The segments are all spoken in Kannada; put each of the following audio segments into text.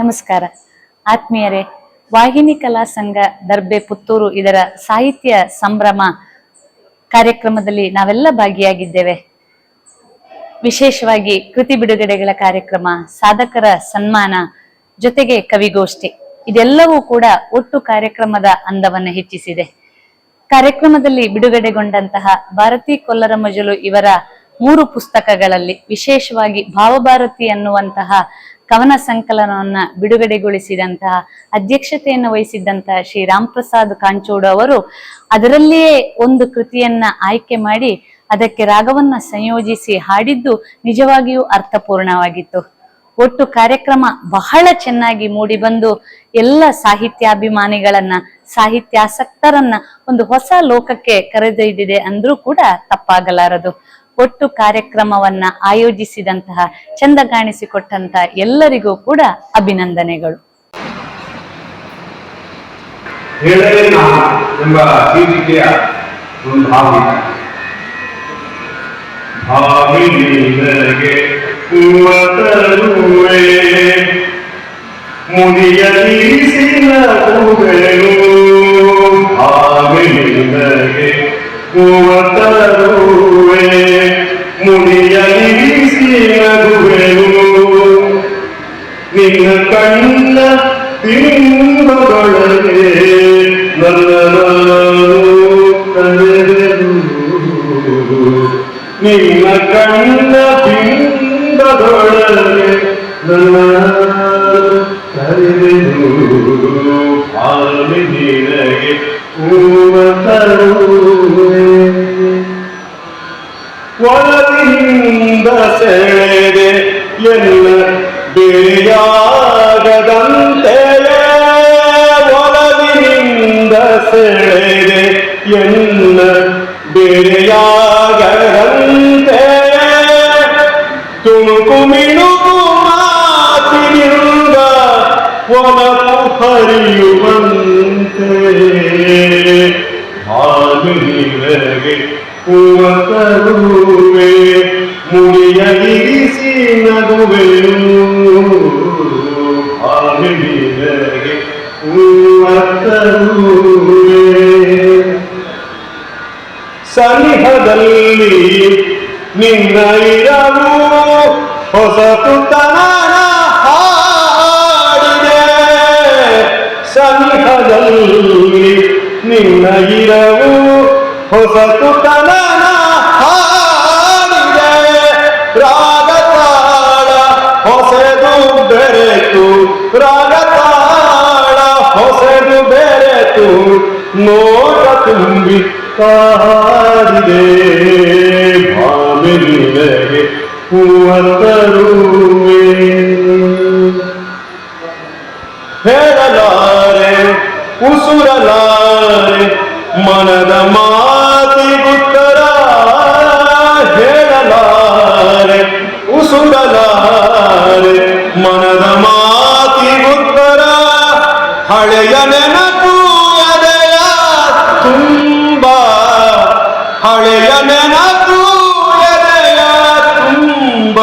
ನಮಸ್ಕಾರ. ಆತ್ಮೀಯರೇ, ವಾಹಿನಿ ಕಲಾ ಸಂಘ ದರ್ಬೆ ಪುತ್ತೂರು ಇದರ ಸಾಹಿತ್ಯ ಸಂಭ್ರಮ ಕಾರ್ಯಕ್ರಮದಲ್ಲಿ ನಾವೆಲ್ಲ ಭಾಗಿಯಾಗಿದ್ದೇವೆ. ವಿಶೇಷವಾಗಿ ಕೃತಿ ಬಿಡುಗಡೆಗಳ ಕಾರ್ಯಕ್ರಮ, ಸಾಧಕರ ಸನ್ಮಾನ, ಜೊತೆಗೆ ಕವಿಗೋಷ್ಠಿ, ಇದೆಲ್ಲವೂ ಕೂಡ ಒಟ್ಟು ಕಾರ್ಯಕ್ರಮದ ಅಂದವನ್ನು ಹೆಚ್ಚಿಸಿದೆ. ಕಾರ್ಯಕ್ರಮದಲ್ಲಿ ಬಿಡುಗಡೆಗೊಂಡಂತಹ ಭಾರತಿ ಕೊಲ್ಲರ ಮಜಲು ಇವರ ಮೂರು ಪುಸ್ತಕಗಳಲ್ಲಿ ವಿಶೇಷವಾಗಿ ಭಾವಭಾರತಿ ಅನ್ನುವಂತಹ ಕವನ ಸಂಕಲನವನ್ನ ಬಿಡುಗಡೆಗೊಳಿಸಿದಂತಹ ಅಧ್ಯಕ್ಷತೆಯನ್ನು ವಹಿಸಿದ್ದಂತಹ ಶ್ರೀ ರಾಮ್ ಪ್ರಸಾದ್ ಕಾಂಚೋಡು ಅವರು ಅದರಲ್ಲಿಯೇ ಒಂದು ಕೃತಿಯನ್ನ ಆಯ್ಕೆ ಮಾಡಿ ಅದಕ್ಕೆ ರಾಗವನ್ನ ಸಂಯೋಜಿಸಿ ಹಾಡಿದ್ದು ನಿಜವಾಗಿಯೂ ಅರ್ಥಪೂರ್ಣವಾಗಿತ್ತು. ಒಟ್ಟು ಕಾರ್ಯಕ್ರಮ ಬಹಳ ಚೆನ್ನಾಗಿ ಮೂಡಿಬಂದು ಎಲ್ಲ ಸಾಹಿತ್ಯಾಭಿಮಾನಿಗಳನ್ನ, ಸಾಹಿತ್ಯಾಸಕ್ತರನ್ನ ಒಂದು ಹೊಸ ಲೋಕಕ್ಕೆ ಕರೆದೊಯ್ದಿದೆ ಅಂದ್ರೂ ಕೂಡ ತಪ್ಪಾಗಲಾರದು. ಒಟ್ಟು ಕಾರ್ಯಕ್ರಮವನ್ನ ಆಯೋಜಿಸಿದಂತಹ ಚಂದ ಕಾಣಿಸಿಕೊಟ್ಟಂತಹ ಎಲ್ಲರಿಗೂ ಕೂಡ ಅಭಿನಂದನೆಗಳು. ಎಂಬ ಶೀರ್ಷಿಕೆಯ ಒಂದು ಭಾವಿನಿಗೆ ಕುವತರುವೆ ಕುವೆನು ನಿನ್ನ ಕಣ್ಣ ಬಿಂಬದೊಳಗೆ ನನ್ನನ್ನು ಕರೆದೆನು. ನಿನ್ನ ಕಣ್ಣ ಬಿಂಬದೊಳಗೆ ನನ್ನ ಕರೆದೆನು ಆಮೆ ನಿನಗೆ ಸೆಳೆದೆ ಎಲ್ಲ ಬೇಯಾಗದಂತೆ ಒಳಗಿನಿಂದ ಸೆಳೆದೆ ಎಲ್ಲ ಬೇಯಾಗದಂತೆ ಸನಿಹದಲ್ಲಿ ನಿನ್ನ ಇರಲು ಹೊಸ ತುತನ ಸನಿಹದಲ್ಲಿ ನಿನ್ನ ಇರವು ಹೊಸತುತನ ಹಾಡಿದೆ ಬೆರೆತು, ರಾಗತಾಳ ಹೊಸದು ಬೆರೆತು, ನೋಟ ತುಂಬಿ ಕಾರಿದೆ ಭಾವಿನಿಗೆ ಹೂವ ತರುವೆ ಹೇಳಲಾರೆ, ಉಸುರಲಾರೆ, ಮನದ ಮಾತಿಗುತ್ತರ ಹೇಳಲಾರೆ, ಉಸುರಲಾರೆ ಮನದ ಉತ್ತರ, ಹಳೆಯ ನೆನಪು ಎದೆಯ ತುಂಬ. ಹಳೆಯ ನೆನಪು ಎದೆಯ ತುಂಬ.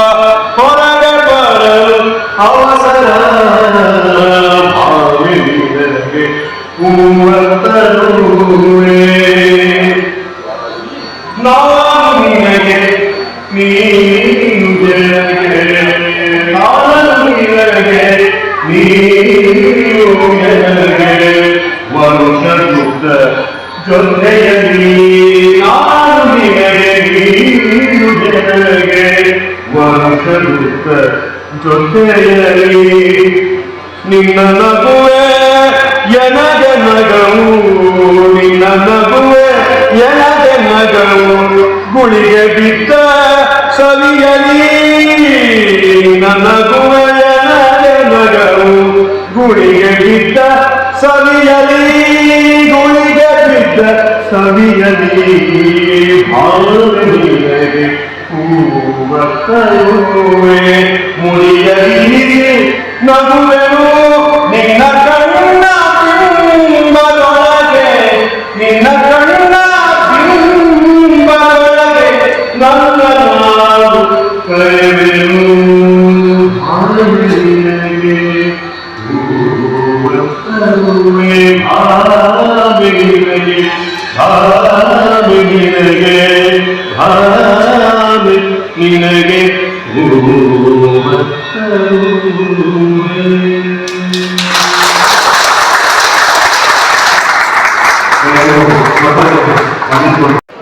ಹೊರಗೆ ಬರಲು ಅವಸರ ಭಾವಿನಿಗೆ ಹೂವ. ನಿನ್ನ ನಗುವೆ, ಎನಗೆ ನಗವು, ನಿನ್ನ ನಗುವೆ, ಎನಗೆ ನಗವು. ಗುಳಿಗೆ ಬಿದ್ದ ಸವಿಯಲಿ ನಗುವೆ, ಎನಗೆ ನಗವು. ಗುಳಿಗೆ ಬಿದ್ದ ಸವಿಯಲಿ, ಗುಳಿಗೆ ಬಿದ್ದ ಸವಿಯಲಿ. ತರುವೆ ಮುಡಿಯಲಿ ನಗುವೆನು ನಿನ್ನ ಕಣ್ಣ ನಿನ್ನ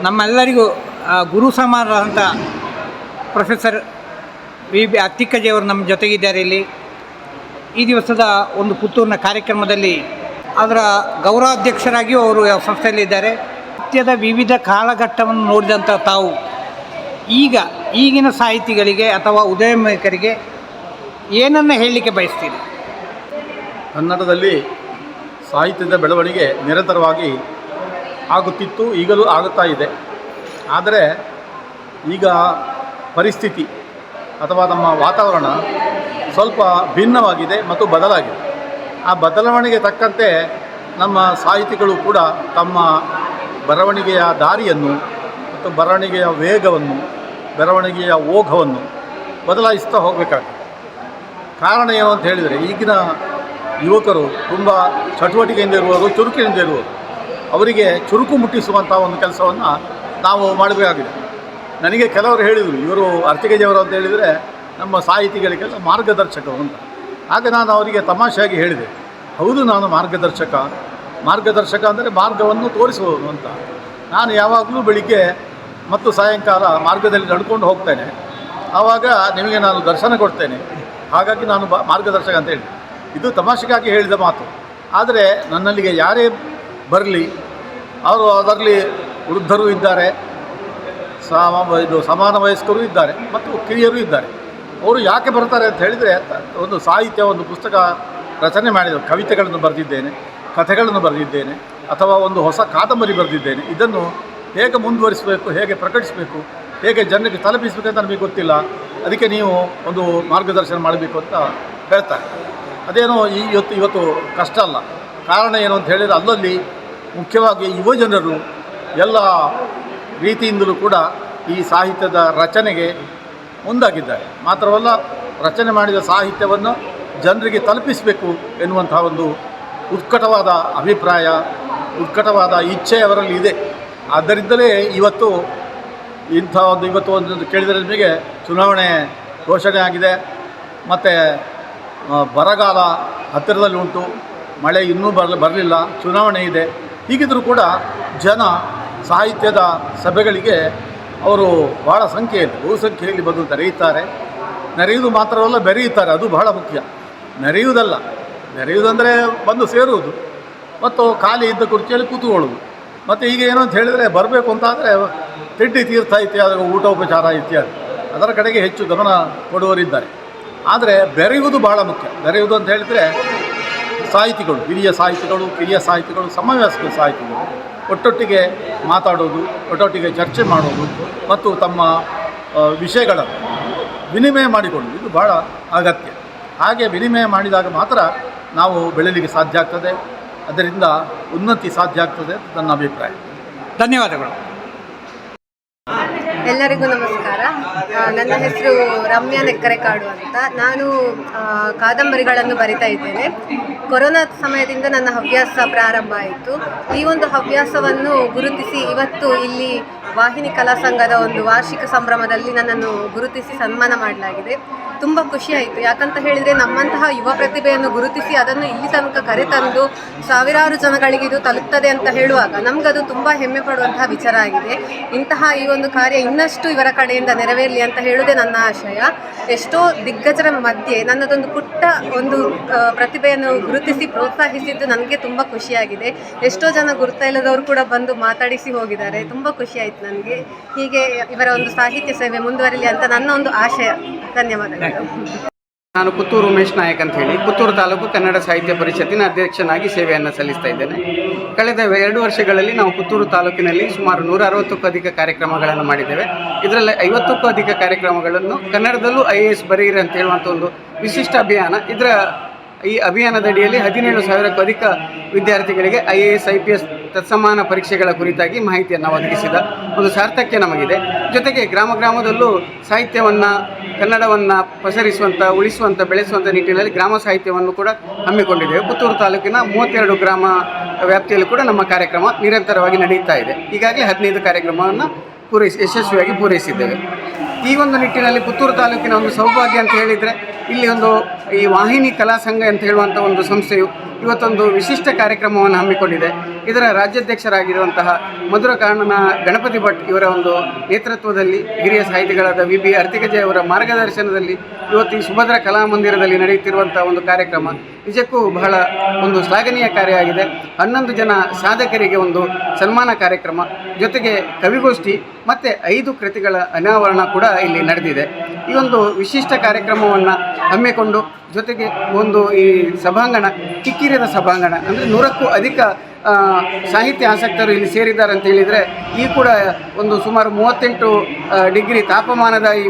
ನಮ್ಮೆಲ್ಲರಿಗೂ ಗುರು ಸಮಾನರಾದಂಥ ಪ್ರೊಫೆಸರ್ ವಿ ಬಿ ಅತ್ತಿಕ್ಕಜಿಯವರು ನಮ್ಮ ಜೊತೆಗಿದ್ದಾರೆ ಇಲ್ಲಿ. ಈ ದಿವಸದ ಒಂದು ಪುತ್ತೂರಿನ ಕಾರ್ಯಕ್ರಮದಲ್ಲಿ ಅದರ ಗೌರವಾಧ್ಯಕ್ಷರಾಗಿಯೂ ಅವರು ಸಂಸ್ಥೆಯಲ್ಲಿದ್ದಾರೆ. ನಿತ್ಯದ ವಿವಿಧ ಕಾಲಘಟ್ಟವನ್ನು ನೋಡಿದಂಥ ತಾವು ಈಗ ಈಗಿನ ಸಾಹಿತಿಗಳಿಗೆ ಅಥವಾ ಉದಯಮಯಕರಿಗೆ ಏನನ್ನು ಹೇಳಲಿಕ್ಕೆ ಬಯಸ್ತೀರಿ? ಕನ್ನಡದಲ್ಲಿ ಸಾಹಿತ್ಯದ ಬೆಳವಣಿಗೆ ನಿರಂತರವಾಗಿ ಆಗುತ್ತಿತ್ತು, ಈಗಲೂ ಆಗುತ್ತಾ ಇದೆ. ಆದರೆ ಈಗ ಪರಿಸ್ಥಿತಿ ಅಥವಾ ನಮ್ಮ ವಾತಾವರಣ ಸ್ವಲ್ಪ ಭಿನ್ನವಾಗಿದೆ ಮತ್ತು ಬದಲಾಗಿದೆ. ಆ ಬದಲಾವಣೆಗೆ ತಕ್ಕಂತೆ ನಮ್ಮ ಸಾಹಿತಿಗಳು ಕೂಡ ತಮ್ಮ ಬರವಣಿಗೆಯ ದಾರಿಯನ್ನು ಮತ್ತು ಬರವಣಿಗೆಯ ವೇಗವನ್ನು, ಬರವಣಿಗೆಯ ಓಘವನ್ನು ಬದಲಾಯಿಸ್ತಾ ಹೋಗಬೇಕಾಗ್ತದೆ. ಕಾರಣ ಏನು ಅಂತ ಹೇಳಿದರೆ, ಈಗಿನ ಯುವಕರು ತುಂಬ ಚಟುವಟಿಕೆಯಿಂದ ಇರುವರು ಚುರುಕಿನಿಂದ ಇರುವರು ಅವರಿಗೆ ಚುರುಕು ಮುಟ್ಟಿಸುವಂಥ ಒಂದು ಕೆಲಸವನ್ನು ನಾವು ಮಾಡಬೇಕಾಗಿದೆ. ನನಗೆ ಕೆಲವರು ಹೇಳಿದರು, ಇವರು ಅರ್ತಿಗಜವರು ಅಂತ ಹೇಳಿದರೆ ನಮ್ಮ ಸಾಹಿತಿಗಳಿಗೆಲ್ಲ ಮಾರ್ಗದರ್ಶಕರು ಅಂತ. ಆಗ ನಾನು ಅವರಿಗೆ ತಮಾಷೆಯಾಗಿ ಹೇಳಿದೆ, ಹೌದು ನಾನು ಮಾರ್ಗದರ್ಶಕ ಮಾರ್ಗದರ್ಶಕ ಅಂದರೆ ಮಾರ್ಗವನ್ನು ತೋರಿಸುವವನು ಅಂತ. ನಾನು ಯಾವಾಗಲೂ ಬೆಳಿಗ್ಗೆ ಮತ್ತು ಸಾಯಂಕಾಲ ಮಾರ್ಗದಲ್ಲಿ ನಡ್ಕೊಂಡು ಹೋಗ್ತೇನೆ. ಆವಾಗ ನಿಮಗೆ ನಾನು ದರ್ಶನ ಕೊಡ್ತೇನೆ. ಹಾಗಾಗಿ ನಾನು ಮಾರ್ಗದರ್ಶಕ ಅಂತ ಹೇಳಿ ಇದು ತಮಾಷೆಗಾಗಿ ಹೇಳಿದ ಮಾತು. ಆದರೆ ನನ್ನಲ್ಲಿಗೆ ಯಾರೇ ಬರಲಿ. ಅವರು ಅದರಲ್ಲಿ ವೃದ್ಧರು ಇದ್ದಾರೆ. ಸಮ ಇದು ಸಮಾನ ವಯಸ್ಕರು ಇದ್ದಾರೆ ಮತ್ತು ಕಿರಿಯರು ಇದ್ದಾರೆ. ಅವರು ಯಾಕೆ ಬರ್ತಾರೆ ಅಂತ ಹೇಳಿದರೆ ಒಂದು ಸಾಹಿತ್ಯ, ಒಂದು ಪುಸ್ತಕ ರಚನೆ ಮಾಡಿದ ಕವಿತೆಗಳನ್ನು ಬರೆದಿದ್ದೇನೆ, ಕಥೆಗಳನ್ನು ಬರೆದಿದ್ದೇನೆ, ಅಥವಾ ಒಂದು ಹೊಸ ಕಾದಂಬರಿ ಬರೆದಿದ್ದೇನೆ. ಇದನ್ನು ಹೇಗೆ ಮುಂದುವರಿಸಬೇಕು, ಹೇಗೆ ಪ್ರಕಟಿಸಬೇಕು, ಹೇಗೆ ಜನರಿಗೆ ತಲುಪಿಸಬೇಕು ಅಂತ ನಮಗೆ ಗೊತ್ತಿಲ್ಲ. ಅದಕ್ಕೆ ನೀವು ಒಂದು ಮಾರ್ಗದರ್ಶನ ಮಾಡಬೇಕು ಅಂತ ಹೇಳ್ತಾರೆ. ಅದೇನೋ ಇವತ್ತು ಇವತ್ತು ಕಷ್ಟ ಅಲ್ಲ. ಕಾರಣ ಏನು ಅಂತ ಹೇಳಿದರೆ ಅಲ್ಲಲ್ಲಿ ಮುಖ್ಯವಾಗಿ ಯುವಜನರು ಎಲ್ಲ ರೀತಿಯಿಂದಲೂ ಕೂಡ ಈ ಸಾಹಿತ್ಯದ ರಚನೆಗೆ ಮುಂದಾಗಿದ್ದಾರೆ. ಮಾತ್ರವಲ್ಲ, ರಚನೆ ಮಾಡಿದ ಸಾಹಿತ್ಯವನ್ನು ಜನರಿಗೆ ತಲುಪಿಸಬೇಕು ಎನ್ನುವಂತಹ ಒಂದು ಉತ್ಕಟವಾದ ಅಭಿಪ್ರಾಯ, ಉತ್ಕಟವಾದ ಇಚ್ಛೆ ಅವರಲ್ಲಿ ಇದೆ. ಆದ್ದರಿಂದಲೇ ಇವತ್ತು ಇಂಥ ಒಂದು ಇವತ್ತು ಒಂದು ಕೇಳಿದರೆ ನಿಮಗೆ ಚುನಾವಣೆ ಘೋಷಣೆ ಆಗಿದೆ. ಮತ್ತು ಬರಗಾಲ ಹತ್ತಿರದಲ್ಲಿ ಉಂಟು. ಮಳೆ ಇನ್ನೂ ಬರಲಿ, ಬರಲಿಲ್ಲ, ಚುನಾವಣೆ ಇದೆ. ಹೀಗಿದ್ದರೂ ಕೂಡ ಜನ ಸಾಹಿತ್ಯದ ಸಭೆಗಳಿಗೆ ಅವರು ಭಾಳ ಸಂಖ್ಯೆಯಲ್ಲಿ ಬಹುಸಂಖ್ಯೆಯಲ್ಲಿ ಬಂದು ನೆರೆಯುತ್ತಾರೆ ನೆರೆಯುವುದು ಮಾತ್ರವಲ್ಲ, ಬೆರೆಯುತ್ತಾರೆ. ಅದು ಬಹಳ ಮುಖ್ಯ. ನೆರೆಯುವುದಲ್ಲ. ನೆರೆಯುವುದಂದರೆ ಬಂದು ಸೇರುವುದು. ಮತ್ತು ಖಾಲಿ ಇದ್ದ ಕುರ್ಚಿಯಲ್ಲಿ ಕೂತುಕೊಳ್ಳುವುದು. ಮತ್ತು ಈಗ ಏನು ಅಂತ ಹೇಳಿದರೆ, ಬರಬೇಕು ಅಂತಾದರೆ ತಿಂಡಿ ತೀರ್ಥ ಇತ್ಯಾದ, ಊಟೋಪಚಾರ ಇತ್ಯಾದಿ. ಅದರ ಕಡೆಗೆ ಹೆಚ್ಚು ಗಮನ ಕೊಡುವರಿದ್ದಾರೆ ಆದರೆ ಬೆರೆಯುವುದು ಬಹಳ ಮುಖ್ಯ. ಬೆರೆಯುವುದು ಅಂತ ಹೇಳಿದರೆ ಸಾಹಿತಿಗಳು, ಹಿರಿಯ ಸಾಹಿತಿಗಳು, ಕಿರಿಯ ಸಾಹಿತಿಗಳು ಸಮವ್ಯಾಸಕ ಸಾಹಿತಿಗಳು ಒಟ್ಟೊಟ್ಟಿಗೆ ಮಾತಾಡೋದು, ಒಟ್ಟೊಟ್ಟಿಗೆ ಚರ್ಚೆ ಮಾಡೋದು ಮತ್ತು ತಮ್ಮ ವಿಷಯಗಳ ವಿನಿಮಯ ಮಾಡಿಕೊಳ್ಳುವುದು ಇದು ಬಹಳ ಅಗತ್ಯ. ಹಾಗೆ ವಿನಿಮಯ ಮಾಡಿದಾಗ ಮಾತ್ರ ನಾವು ಬೆಳೀಲಿಕ್ಕೆ ಸಾಧ್ಯ ಆಗ್ತದೆ. ಅದರಿಂದ ಉನ್ನತಿ ಸಾಧ್ಯ ಆಗ್ತದೆ ನನ್ನ ಅಭಿಪ್ರಾಯ. ಧನ್ಯವಾದಗಳು. ಎಲ್ಲರಿಗೂ ನಮಸ್ಕಾರ. ನನ್ನ ಹೆಸರು ರಮ್ಯಾ ನೆಕ್ಕರೆಕಾಡು ಅಂತ. ನಾನು ಕಾದಂಬರಿಗಳನ್ನು ಬರಿತಾ ಇದ್ದೇನೆ. ಕೊರೋನಾ ಸಮಯದಿಂದ ನನ್ನ ಹವ್ಯಾಸ ಪ್ರಾರಂಭ ಆಯಿತು. ಈ ಒಂದು ಹವ್ಯಾಸವನ್ನು ಗುರುತಿಸಿ ಇವತ್ತು ಇಲ್ಲಿ ವಾಹಿನಿ ಕಲಾ ಸಂಘದ ಒಂದು ವಾರ್ಷಿಕ ಸಂಭ್ರಮದಲ್ಲಿ ನನ್ನನ್ನು ಗುರುತಿಸಿ ಸನ್ಮಾನ ಮಾಡಲಾಗಿದೆ. ತುಂಬ ಖುಷಿಯಾಯಿತು ಯಾಕಂತ ಹೇಳಿದರೆ ನಮ್ಮಂತಹ ಯುವ ಪ್ರತಿಭೆಯನ್ನು ಗುರುತಿಸಿ ಅದನ್ನು ಇಲ್ಲಿ ತನಕ ಕರೆತಂದು ಸಾವಿರಾರು ಜನಗಳಿಗೆ ಇದು ತಲುಪ್ತದೆ ಅಂತ ಹೇಳುವಾಗ ನಮಗದು ತುಂಬ ಹೆಮ್ಮೆ ಪಡುವಂತಹ ವಿಚಾರ ಆಗಿದೆ. ಇಂತಹ ಈ ಒಂದು ಕಾರ್ಯ ಇನ್ನಷ್ಟು ಇವರ ಕಡೆಯಿಂದ ನೆರವೇರಲಿ ಅಂತ ಹೇಳುವುದೇ ನನ್ನ ಆಶಯ. ಎಷ್ಟೋ ದಿಗ್ಗಜರ ಮಧ್ಯೆ ನನ್ನದೊಂದು ಪುಟ್ಟ ಒಂದು ಪ್ರತಿಭೆಯನ್ನು ಗುರುತಿಸಿ ಪ್ರೋತ್ಸಾಹಿಸಿದ್ದು ನನಗೆ ತುಂಬ ಖುಷಿಯಾಗಿದೆ. ಎಷ್ಟೋ ಜನ ಗುರುತಾ ಇಲ್ಲದವರು ಕೂಡ ಬಂದು ಮಾತಾಡಿಸಿ ಹೋಗಿದ್ದಾರೆ. ತುಂಬ ಖುಷಿಯಾಯಿತು ನನಗೆ. ಹೀಗೆ ಇವರ ಒಂದು ಸಾಹಿತ್ಯ ಸೇವೆ ಮುಂದುವರಿಲಿ ಅಂತ ನನ್ನ ಒಂದು ಆಶಯ. ಧನ್ಯವಾದಗಳು. ನಾನು ಪುತ್ತೂರು ಉಮೇಶ್ ನಾಯಕ್ ಅಂತ ಹೇಳಿ. ಪುತ್ತೂರು ತಾಲೂಕು ಕನ್ನಡ ಸಾಹಿತ್ಯ ಪರಿಷತ್ತಿನ ಅಧ್ಯಕ್ಷನಾಗಿ ಸೇವೆಯನ್ನು ಸಲ್ಲಿಸ್ತಾ ಇದ್ದೇನೆ. ಕಳೆದ ಎರಡು ವರ್ಷಗಳಲ್ಲಿ ನಾವು ಪುತ್ತೂರು ತಾಲೂಕಿನಲ್ಲಿ ಸುಮಾರು ನೂರ ಅರವತ್ತಕ್ಕೂ ಅಧಿಕ ಕಾರ್ಯಕ್ರಮಗಳನ್ನು ಮಾಡಿದ್ದೇವೆ. ಇದರಲ್ಲಿ ಐವತ್ತಕ್ಕೂ ಅಧಿಕ ಕಾರ್ಯಕ್ರಮಗಳನ್ನು ಕನ್ನಡದಲ್ಲೂ ಐ ಎ ಎಸ್ ಬರೀರಿ ಅಂತ ಹೇಳುವಂಥ ಒಂದು ವಿಶಿಷ್ಟ ಅಭಿಯಾನ. ಇದರ ಈ ಅಭಿಯಾನದ ಅಡಿಯಲ್ಲಿ ಹದಿನೇಳು ಸಾವಿರಕ್ಕೂ ಅಧಿಕ ವಿದ್ಯಾರ್ಥಿಗಳಿಗೆ I A S, I P S ತತ್ಸಮಾನ ಪರೀಕ್ಷೆಗಳ ಕುರಿತಾಗಿ ಮಾಹಿತಿಯನ್ನು ಒದಗಿಸಿದ ಒಂದು ಸಾರ್ಥಕ್ಯ ನಮಗಿದೆ. ಜೊತೆಗೆ ಗ್ರಾಮ ಗ್ರಾಮದಲ್ಲೂ ಸಾಹಿತ್ಯವನ್ನು, ಕನ್ನಡವನ್ನು ಪಸರಿಸುವಂಥ ಉಳಿಸುವಂಥ ಬೆಳೆಸುವಂಥ ನಿಟ್ಟಿನಲ್ಲಿ ಗ್ರಾಮ ಸಾಹಿತ್ಯವನ್ನು ಕೂಡ ಹಮ್ಮಿಕೊಂಡಿದ್ದೇವೆ. ಪುತ್ತೂರು ತಾಲೂಕಿನ ಮೂವತ್ತೆರಡು ಗ್ರಾಮ ವ್ಯಾಪ್ತಿಯಲ್ಲಿ ಕೂಡ ನಮ್ಮ ಕಾರ್ಯಕ್ರಮ ನಿರಂತರವಾಗಿ ನಡೆಯುತ್ತಾ ಇದೆ. ಈಗಾಗಲೇ ಹದಿನೈದು ಕಾರ್ಯಕ್ರಮವನ್ನು ಪೂರೈಸಿ, ಯಶಸ್ವಿಯಾಗಿ ಪೂರೈಸಿದ್ದೇವೆ. ಈ ಒಂದು ನಿಟ್ಟಿನಲ್ಲಿ ಪುತ್ತೂರು ತಾಲೂಕಿನ ಒಂದು ಸೌಭಾಗ್ಯ ಅಂತ ಹೇಳಿದರೆ, ಇಲ್ಲಿ ಒಂದು ಈ ವಾಹಿನಿ ಕಲಾ ಸಂಘ ಅಂತ ಹೇಳುವಂಥ ಒಂದು ಸಂಸ್ಥೆಯು ಇವತ್ತೊಂದು ವಿಶಿಷ್ಟ ಕಾರ್ಯಕ್ರಮವನ್ನು ಹಮ್ಮಿಕೊಂಡಿದೆ. ಇದರ ರಾಜ್ಯಾಧ್ಯಕ್ಷರಾಗಿರುವಂತಹ ಮಧುರ ಕಾರಣನ ಗಣಪತಿ ಭಟ್ ಇವರ ಒಂದು ನೇತೃತ್ವದಲ್ಲಿ ಹಿರಿಯ ಸಾಹಿತಿಗಳಾದ ವಿ ಬಿ ಅರ್ತಿಕಜಯ ಅವರ ಮಾರ್ಗದರ್ಶನದಲ್ಲಿ ಇವತ್ತು ಈ ಸುಭದ್ರ ಕಲಾಮಂದಿರದಲ್ಲಿ ನಡೆಯುತ್ತಿರುವಂಥ ಒಂದು ಕಾರ್ಯಕ್ರಮ. ನಿಜಕ್ಕೂ ಬಹಳ ಒಂದು ಶ್ಲಾಘನೀಯ ಕಾರ್ಯ ಆಗಿದೆ. ಹನ್ನೊಂದು ಜನ ಸಾಧಕರಿಗೆ ಒಂದು ಸನ್ಮಾನ ಕಾರ್ಯಕ್ರಮ. ಜೊತೆಗೆ ಕವಿಗೋಷ್ಠಿ ಮತ್ತು ಐದು ಕೃತಿಗಳ ಅನಾವರಣ ಕೂಡ ಇಲ್ಲಿ ನಡೆದಿದೆ. ಈ ಒಂದು ವಿಶಿಷ್ಟ ಕಾರ್ಯಕ್ರಮವನ್ನು ಹಮ್ಮಿಕೊಂಡು ಜೊತೆಗೆ ಒಂದು ಈ ಸಭಾಂಗಣ ಕಿಕ್ಕಿರಿದ ಸಭಾಂಗಣ ಅಂದರೆ ನೂರಕ್ಕೂ ಅಧಿಕ ಸಾಹಿತ್ಯ ಆಸಕ್ತರು ಇಲ್ಲಿ ಸೇರಿದ್ದಾರೆ ಅಂತ ಹೇಳಿದರೆ ಈ ಕೂಡ ಒಂದು ಸುಮಾರು ಮೂವತ್ತೆಂಟು ಡಿಗ್ರಿ ತಾಪಮಾನದ ಈ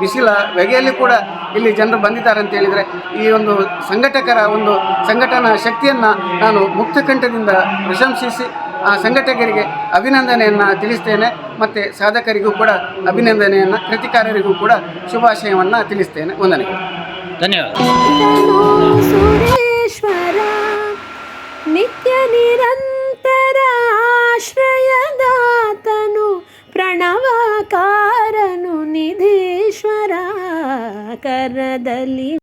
ಬಿಸಿಲ ಬೆಗೆಯಲ್ಲಿ ಕೂಡ ಇಲ್ಲಿ ಜನರು ಬಂದಿದ್ದಾರೆ ಅಂತ ಹೇಳಿದರೆ ಈ ಒಂದು ಸಂಘಟಕರ ಒಂದು ಸಂಘಟನಾ ಶಕ್ತಿಯನ್ನು ನಾನು ಮುಕ್ತಕಂಠದಿಂದ ಪ್ರಶಂಸಿಸಿ ಆ ಸಂಘಟಕರಿಗೆ ಅಭಿನಂದನೆಯನ್ನು ತಿಳಿಸ್ತೇನೆ ಮತ್ತು ಸಾಧಕರಿಗೂ ಕೂಡ ಅಭಿನಂದನೆಯನ್ನು ಕೃತಿಕಾರರಿಗೂ ಕೂಡ ಶುಭಾಶಯವನ್ನು ತಿಳಿಸ್ತೇನೆ. ವಂದನೆಗಳು. ಧನ್ಯವಾದ. ನಿತ್ಯ ನಿರಂತರ ಆಶ್ರಯದಾತನು ಪ್ರಣವಕಾರನು ನಿಧೀಶ್ವರ ಕರದಲ್ಲಿ